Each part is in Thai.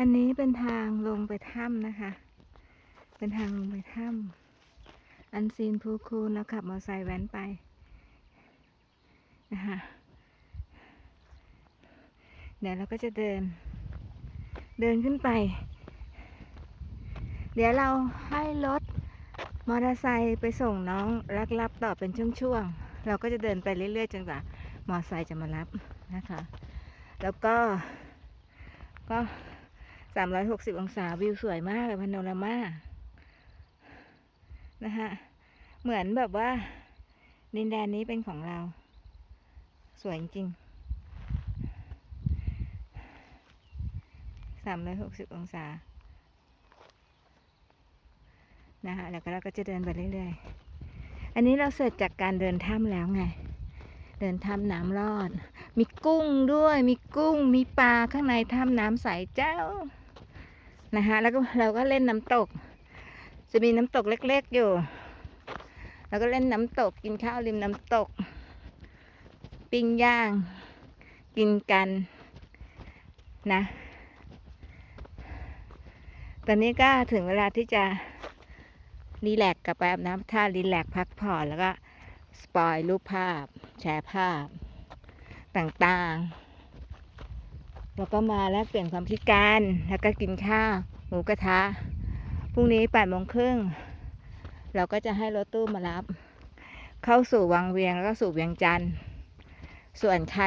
อันนี้เป็นทางลงไปถ้ำนะคะ เป็นทางลงไปถ้ำอันซีนภูคูนแล้วขับมอเตอร์ไซค์แว้นไปนะคะ เดี๋ยวเราก็จะเดิน เดินขึ้นไป เดี๋ยวเราให้รถมอเตอร์ไซค์ไปส่งน้องรักรับต่อเป็นช่วงๆ เราก็จะเดินไปเรื่อยๆจนกว่ามอเตอร์ไซค์จะมารับนะคะ แล้วก็ก็ 360อยหกสิบองศาวิวสวยมากเลยพานโนรามานะคะเหมือนแบบว่า ดินแดนนี้เป็นของเรา สวยจริง360องศานะคะแล้วก็เราก็จะเดินไปเรื่อยๆ อันนี้เราเสร็จจากการเดินถ้ำแล้วไง เดินถ้ำน้ำรอด มีกุ้งด้วย มีกุ้ง มีปลาข้างในถ้ำน้ำใสเจ้า นะคะแล้วก็เราก็เล่นน้ำตก จะมีน้ำตกเล็ก ๆอยู่ แล้วก็เล่นน้ำตกกินข้าวริมน้ำตก ปิ้งย่าง กินกันนะ ตอนนี้ก็ถึงเวลาที่จะรีแลกกลับไปอาบน้ำท่ารีแลกพักผ่อนแล้วก็ สปอยรูปภาพ แชร์ภาพ ต่างๆ แล้วก็มาแลกเปลี่ยนความคิดกันแล้วก็กินข้าวหมูกระทะพรุ่งนี้แปดโมงครึ่งเราก็จะให้รถตู้มารับ เข้าสู่วังเวียงแล้วก็สู่เวียงจันทร์ส่วนใคร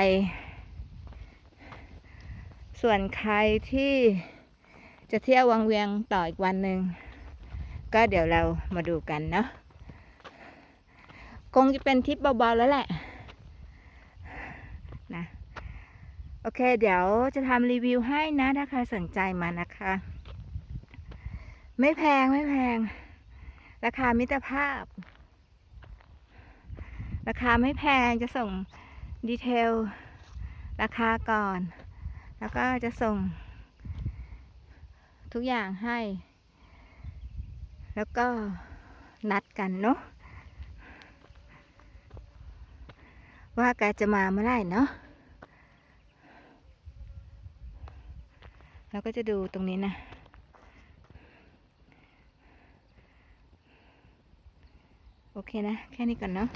ส่วนใครที่จะเที่ยววังเวียงต่ออีกวันหนึ่งก็เดี๋ยวเรามาดูกันเนาะคงจะเป็นทริปเบาๆแล้วแหละนะ โอเค เดี๋ยวจะทำรีวิวให้นะ ถ้าใครสนใจมานะคะ ไม่แพงไม่แพง ราคามิตรภาพ ราคาไม่แพงจะส่งดีเทล ราคาก่อน แล้วก็จะส่ง ทุกอย่างให้ แล้วก็นัดกันเนาะว่าแกจะมาเมื่อไหร่เนาะ เราก็จะดูตรงนี้นะ โอเคนะ แค่นี้ก่อนเนาะ